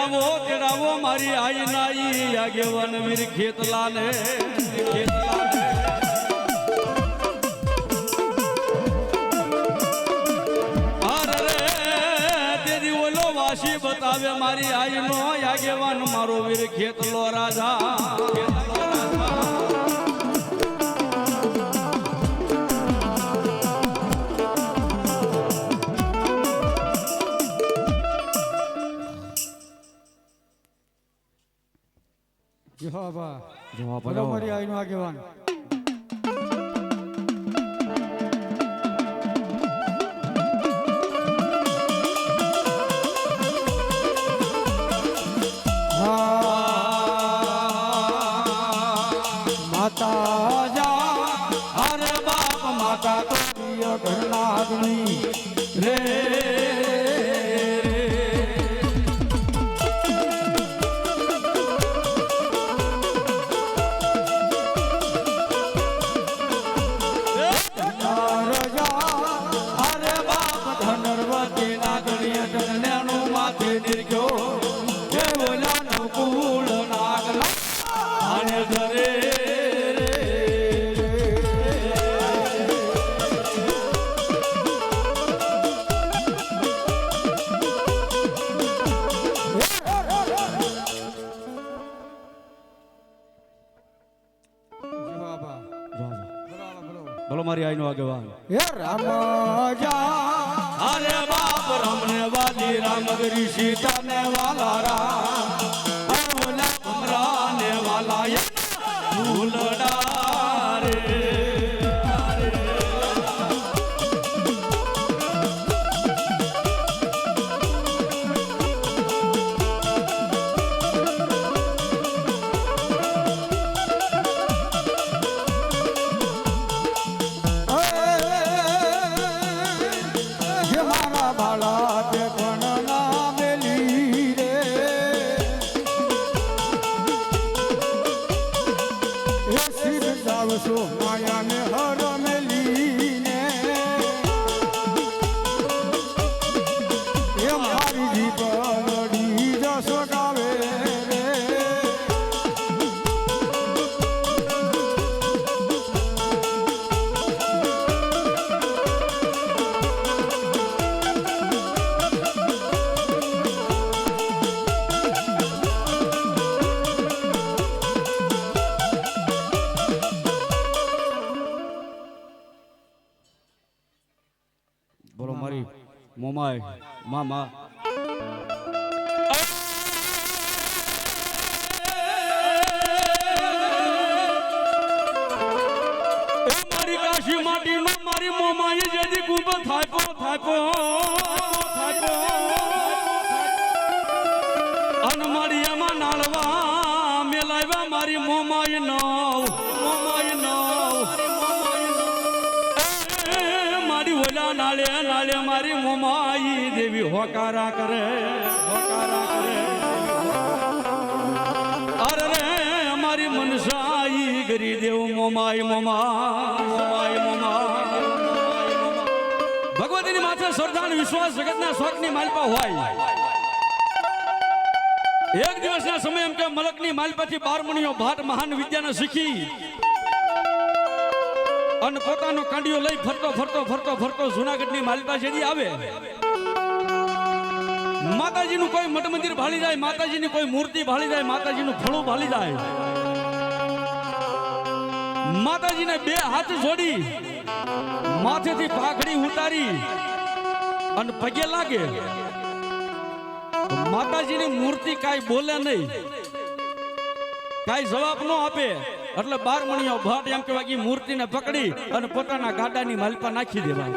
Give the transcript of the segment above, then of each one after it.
તેડાવો તેડાવો મારી આઈ નાઈ. આગેવાન વીર ખેતલા ને બતાવે મારી આઈ નો આગેવાન મારો વીર ખેતલો રાજા. જવાબા જવાબ મારી આઈનો આગેવાન. માતા બોલો મારી આઈનો આગેવાન. હે રામ જા અરે બાપ રામને વાલી રામ. ગરી સીતા ને વાલા રામ ઓલા મેલાવ્યા મારી મોમાય નવ મોમાય નવ. મારી ઓલા નાળે નાળે મારી મોમાઈ દેવી હોકારા કરે હોકારા કરે. અરે રે, મારી મનસાઈ ગરી દેવ મોમાય મોમા મોમાય મોમા ભગવતીની માથે શ્રદ્ધાનો વિશ્વાસ જગતના સ્વર્ગની માલપા હોય. એક દિવસના સમય એમ કે મલકની માલપાથી બાર મણીઓ ભાટ મહાન વિદ્યાને શીખી અને પોતાનો કાંડિયો લઈ ફરતો ફરતો ફરતો ફરતો જુનાગઢની માલ જેદી આવે. માતાજીનું કોઈ મઠ મંદિર ભાળી જાય, માતાજીની કોઈ મૂર્તિ ભાળી જાય, માતાજીનું ફળું ભાળી જાય. માતાજીને બે હાથ જોડી, માથેથી પાઘડી ઉતારી અને પગે લાગે. માતાજીની મૂર્તિ કાંઈ બોલે નહીં. કાંઈ જવાબ ન આપે. એટલે બાર મણિયો ભાટ એમ કહેવાય ઈ મૂર્તિને પકડી અને પોતાના ગાડાની માલપા નાખી દેવા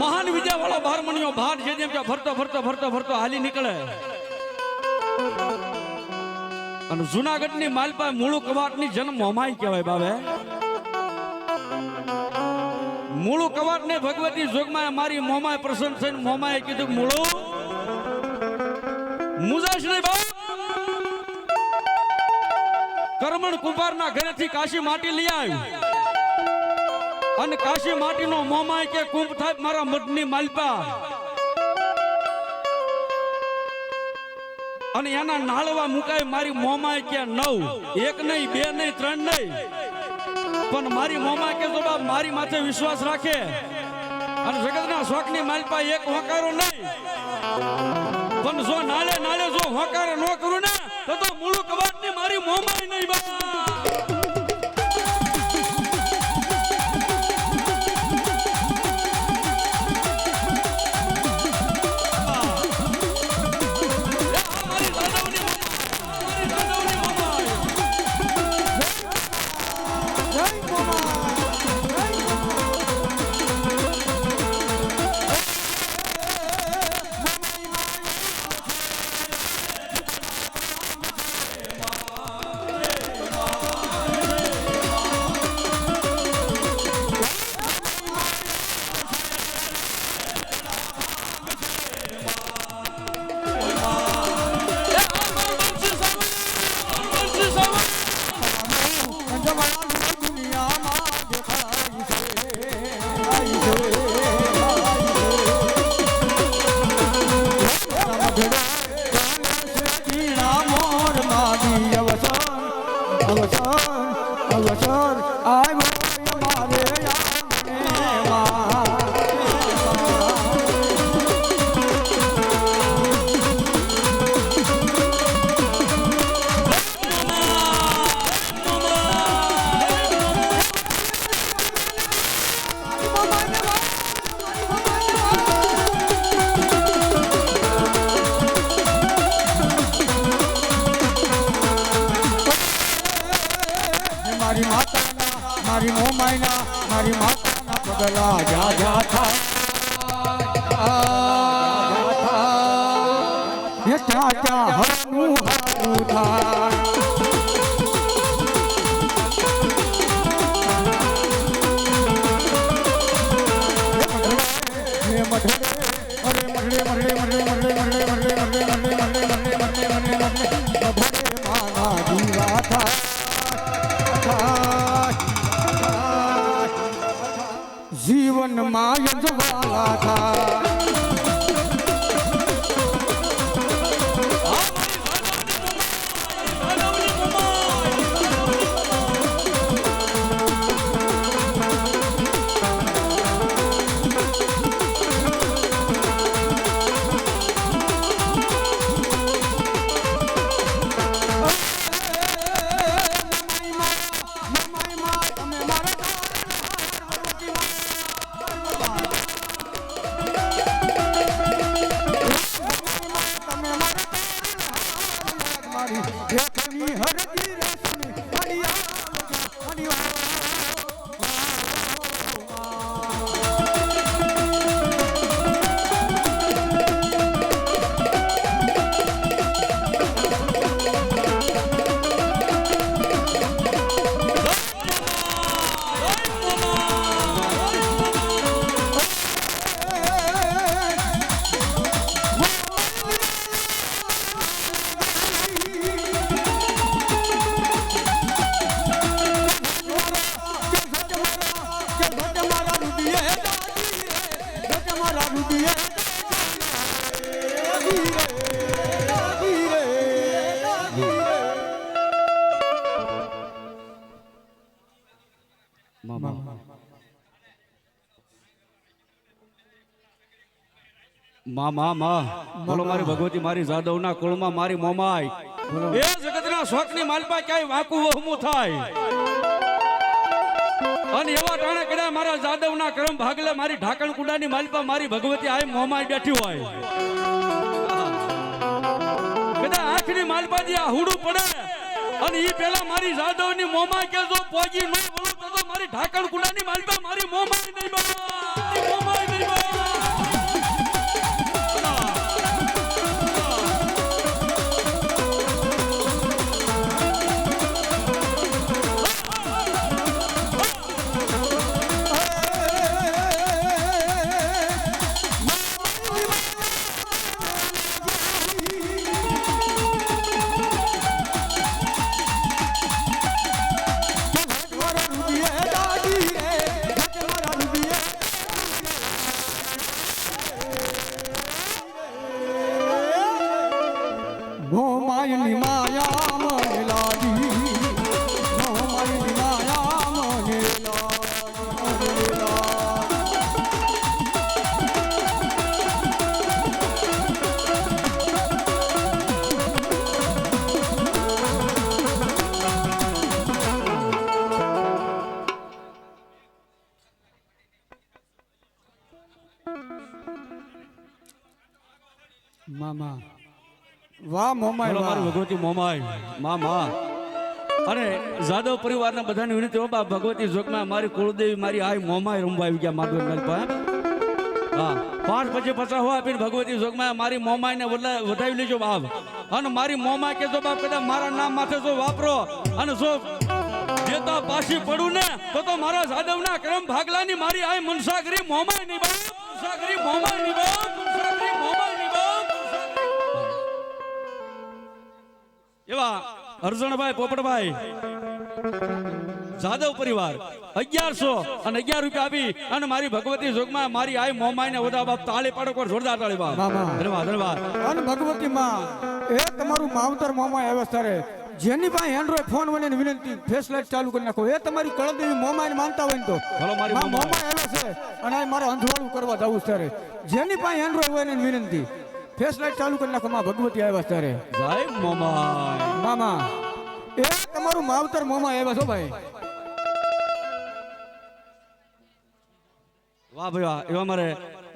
મહાન વિદ્યા વાળો બાર મણીઓ ભાટ છે જેમ ફરતો ફરતો ફરતો ફરતો હાલી નીકળે. અને જુનાગઢની માલપા મૂળું કવાટની જન્મ મોમાઈ કહેવાય બાબે મૂળું કવાટ ને ભગવતી જોગમાં મારી મોમાએ પ્રસન્ન થઈને મોમાએ કીધું, મૂળું? મુજાશ નહીં બાપ. કરમણ કુંભારના ઘરેથી કાશી માટી લઈ આવ્યું. અને કાશી માટીનો મોમાય કે, કુંભ થાય મારા મઢની માલપા. અને એના નાળવા મુકાય મારી મોમાય કે, નવ, એક નહીં, બે નહીં, ત્રણ નહીં. પણ મારી મોમા કે જો બાપ મારી માથે વિશ્વાસ રાખે. અને જગતના શોખની માલપા એક હોકારો નહીં. પણ જો નાલે નાલે જો હોકારો ન કરું ને, તો તો મૂળું કવાટની મારી મોમાય નહીં બા મા, માં માં. બોલો મારી ભગવતી, મારી જાદવના કુળમાં મારી મોમાય એ જગતના શોખની માલપા ક્યાંય વાકું વહમું થાય? અને એવા ટાણે કર્યા મારા જાદવના કરમ ભાગલે મારી ઢાકણ કુંડાની માલપા મારી ભગવતી આય મોમાય બેઠી હોય. કદાચ આંખની માલપાથી આ હુડું પડે. અને ઈ પેલા મારી જાદવની મોમાય કે જો પોગી ન બોલો તો મારી ઢાકણ કુંડાની માલપા મારી મોમાય નહીં બા મોમાય મારું ભગવતી મોમાય. મા મા. અને જાદવ પરિવારના બધાને વિનંતી બાબા ભગવતી જોગમાં મારી કુળદેવી મારી આઈ મોમાય રમવા આવી ગયા માધવ હા. પાંચ પછી પચાસ હો આપીને ભગવતી જોગમાં મારી મોમાય ને વધાવી લેજો બાપ. અને મારી મોમાય કેજો બાપ કદાચ મારા નામ માથે જો વાપરો અને જો જેતા પાછી પડું ને તો તો મારા જાદવના ક્રમ ભાગલાની મારી આઈ મનસાગરી મોમાયની બાપ. મનસાગરી મોમાયની બાપ. એવા અરજણભાઈ પોપટભાઈ. જાદવ પરિવાર અગિયારસો અને અગિયાર રૂપિયા આપી અને મારી ભગવતી જોગમાં મારી આઈ મોમાઈ ને બધા બાપ તાળી પાડો કોઈ જોરદાર તાળી બાપ ધન્યવાદ ધન્યવાદ. અને ભગવતી માં એ તમારું માવતર મોમાય આવે રે જેની પાસે એન્ડ્રોઈડ ફોન વને વિનંતી ફેસ લાઈટ ચાલુ કરી નાખો. એ તમારી કળદેવી મોમાય માનતા હોય ને તો. મોમાઈ. આવે છે અને મારે અંધવાળું કરવા જવું છે જેની પાસે એન્ડ્રોઈડ હોય ને વિનંતી ફેસ લાઈટ ચાલુ કરી નાખો માં ભગવતી આવ્યા ત્યારે. તારે મામા. મામા એ તમારું માવતર મામા આવ્યા છો ભાઈ? વાહ ભાઈ વાહ. એવા મારે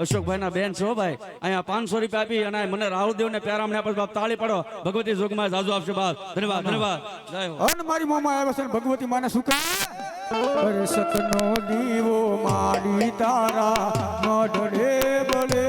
અશોકભાઈ ના બેન છો ભાઈ. અહીંયા પાંચસો રૂપિયા આપી અને મને રાહુલ દેવ ને પ્યારામ ને બાપ તાળી પાડો. ભગવતી જોગમાં જાજુ આપશે બાપ ધન્યવાદ ધન્યવાદ. જય હો. અન મારી મોમાં આવ્યા છે ભગવતી માને શું કહે? સતનો દીવો મારી તારા મઢડે બળે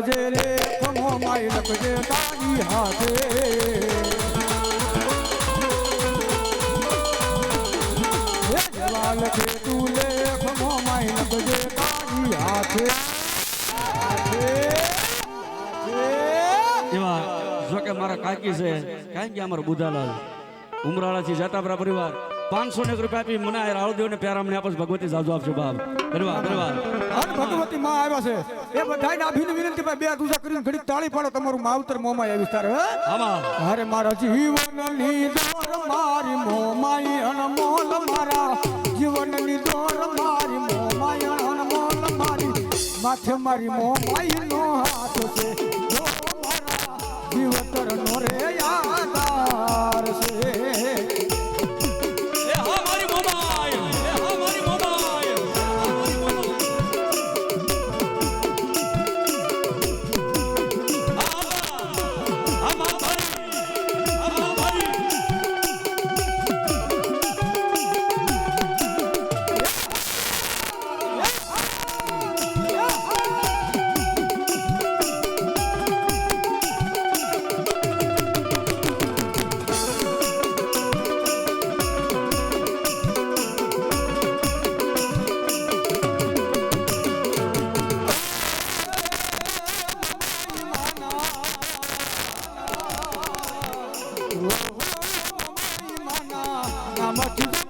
લખજે રે ખમો માય લખજે તારી હાથે. જેવા લખે તું લે ખમો માય લખજે તારી હાથે. એવા જો કે મારા કાકી છે કાંઈ કે અમારો બુધાલાલ ઉમરાળાથી જાતાપરા પરિવાર. પાંચસો ને એક રૂપિયા આપી મને રાવદેવ ને પ્યારામને આપસ ભગવતી જાજુ આપશે બાપ. ધન્યવાદ ધન્યવાદ. ભગવતી માં આવ્યા છે. એ બધાને ભીન વિનંતી ભાઈ બે દુસા કરીને ઘડી તાળી પાડો તમારું માવતર મોમાં આવી તારે અરે મારા જીવન દોર મારી મોમાઈ અનમોલ મારા જીવન દોર મારી મોમાઈ અનમોલ મારી માથે મારી મોમાઈ નો હાથ છે. જીવતર નો રે યાદાર મારી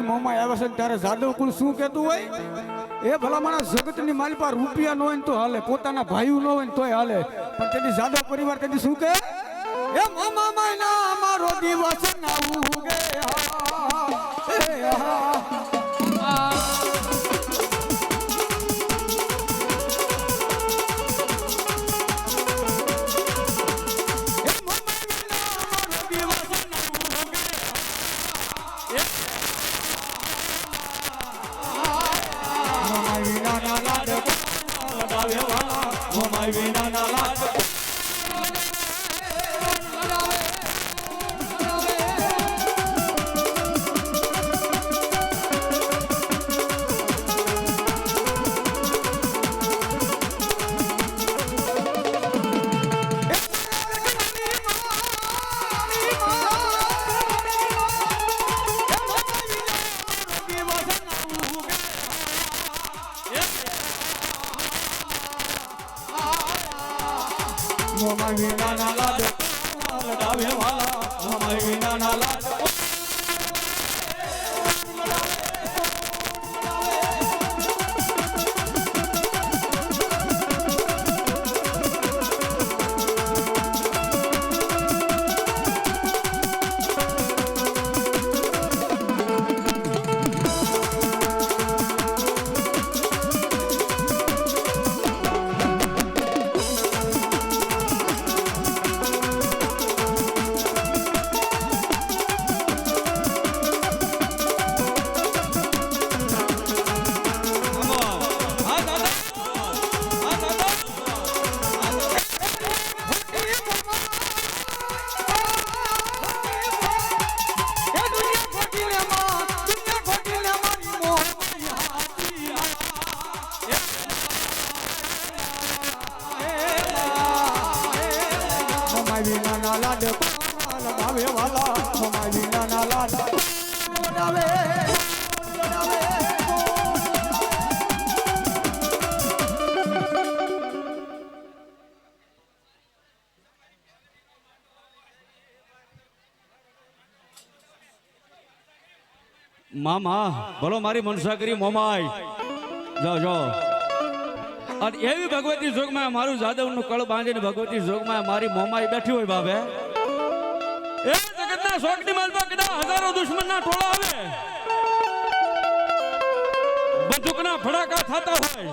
મારી મોમાં આવે છે ત્યારે જાદવ કુલ શું કહેતું હોય? એ ભલા મારા જગતની માલિપા રૂપિયા ન હોય ને તો હાલે, પોતાના ભાઈઓ ન હોય ને તોય હાલે. પણ તેથી જાદવ પરિવાર તેથી શું કહે? એ મામા માયના અમારો દિવસ ના ઉગે હા. મામા વિના મોમાં વિના મામા બોલો મારી મનસા મોમાઈ. જાઓ જાઓ. અને એવી ભગવતી જોગમાં મારું જાદવનું કળ બાંધીને ભગવતી જોગમાં મારી મોમાઈ બેઠી હોય બાબે એ જગતના શોકની માલપા કદા હજારો દુશ્મનના ટોળા આવે. બંદૂકના ફડાકા થતા હોય.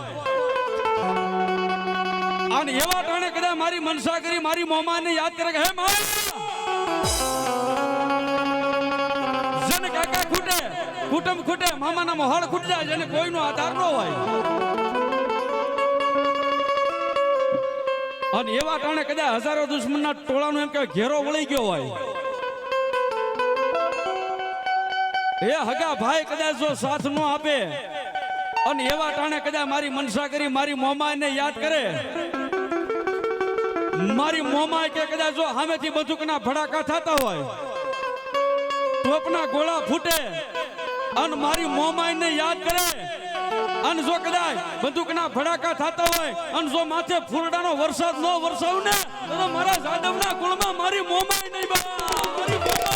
અને એવા ટાણે કદા મારી મનસા કરી મારી મોમાને યાદ કરે હે માય કુટુંબ ખૂટે મામાના હળ ખૂટ જાય અને કોઈનો આધાર ન હોય. અને એવા કારણે કદાચ હજારો દુશ્મનના ટોળાનો એમ કે ઘેરો વળી ગયો હોય. એ હગા ભાઈ કદાચ જો સાથ ન આપે, અને એવા ટાણે કદાચ મારી મનસા કરી, મારી મોમાને યાદ કરે. મારી મોમાય કે કદાચ જો સામેથી બંદૂકના ભડાકા થતા હોય ટોપના ગોળા ફૂટે અને મારી મોમાઈને યાદ કરે. અને જો કદાચ બંદૂકના ભડાકા થતા હોય અને જો માથે ફૂલડાનો વરસાદ ન વરસાવ ને તો મારા જાદવના બા મારી મોમાઈ નહીં બા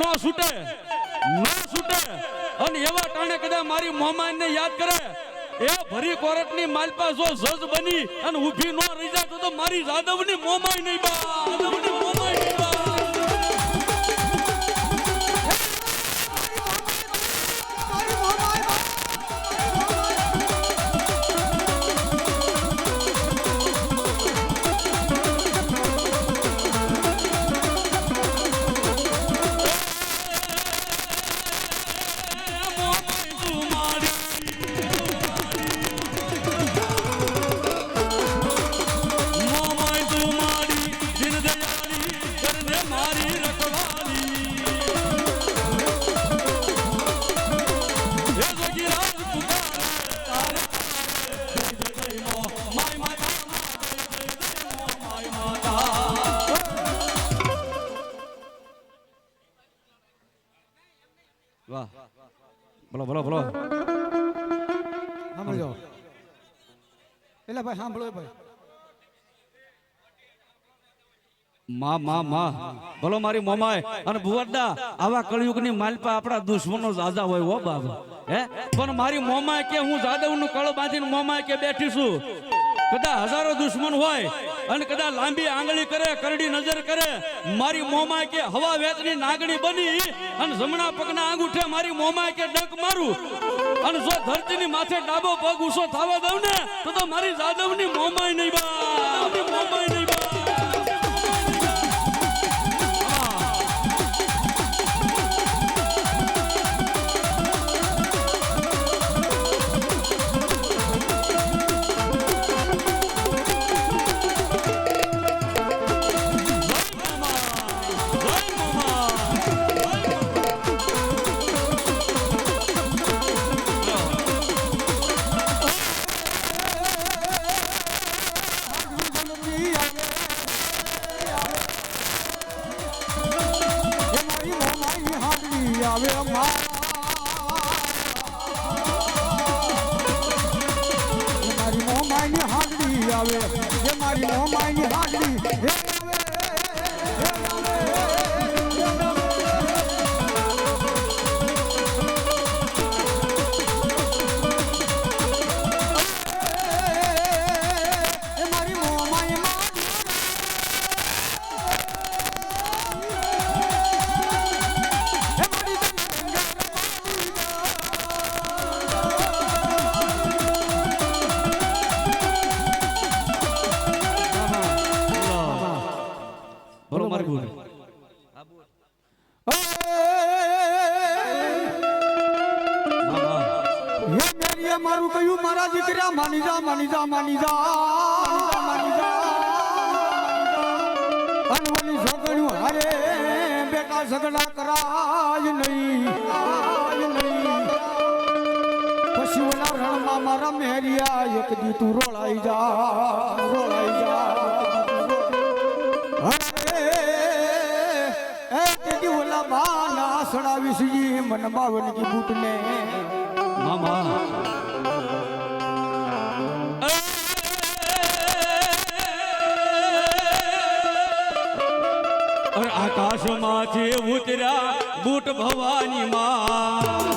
નો છૂટે નો છૂટે. અને એવા ટાણે કદાચ મારી મોમાઈને યાદ કરે, એ ભરી કોરટની માલપા જો જજ બની અને ઊભી નો રહી જાય તો મારી જાદવની મોમાઈ નહીં બા. માં માં માં, ભલો મારી મોમાય અને ભુવડ્ડા આવા કળયુગની માલપા આપણા દુશ્મનો જાજા હોય હો બાબા હે? પણ મારી મોમાય કે હું જાદવનું કળ બાંધીને મોમાય કે બેઠી કદા હજારો દુશ્મન હોય અને કદા લાંબી આંગળી કરે, કરડી નજર કરે, મારી મોમાય કે હવા વેતની નાગણી બની અને જમણા પગના આંગૂઠે મારી મોમાય કે ડક મારું. અને જો ધરતીની માથે ડાબો પગ ઉસો થવા દઉં ને, તો તો મારી જાદવની મોમાય નહીં બા મોમાય નહીં મેરીએ મારું કહ્યું મારા દીકરા માની જા માની જા માની જા માની જા અનવની સગડ્યું હારે બેટા સગડા કરાય નહીં પછી રણમાં મારા મેરિયા એક દી તું રોળાઈ જા રોળાઈ જા સડાવીશ ઈ મન બાવન કી બૂટને. મામા. આકાશમાંથી ઉતર્યા બૂટ ભવાની માં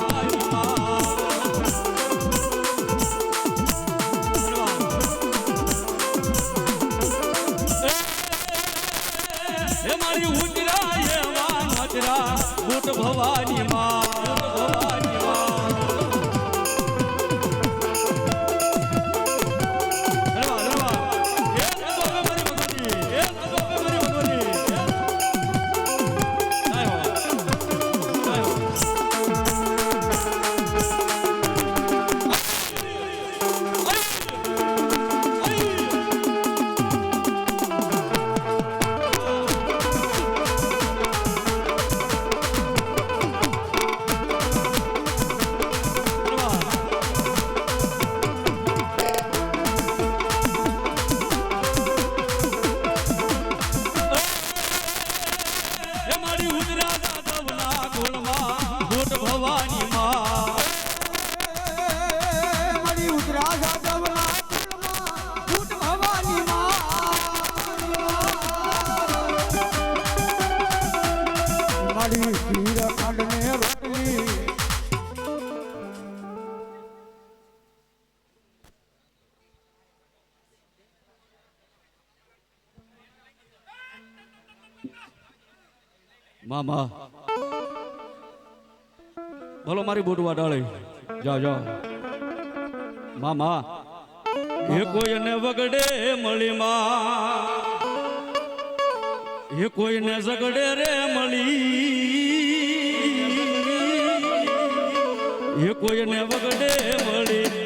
મારી ભવાની મામા. બોલો મારી બોટવા ડાળી જાઓ જાઓ. મામા એ કોઈને વગડે મળી માં. એ કોઈને ઝગડે રે મળી. એ કોઈને વગડે મળી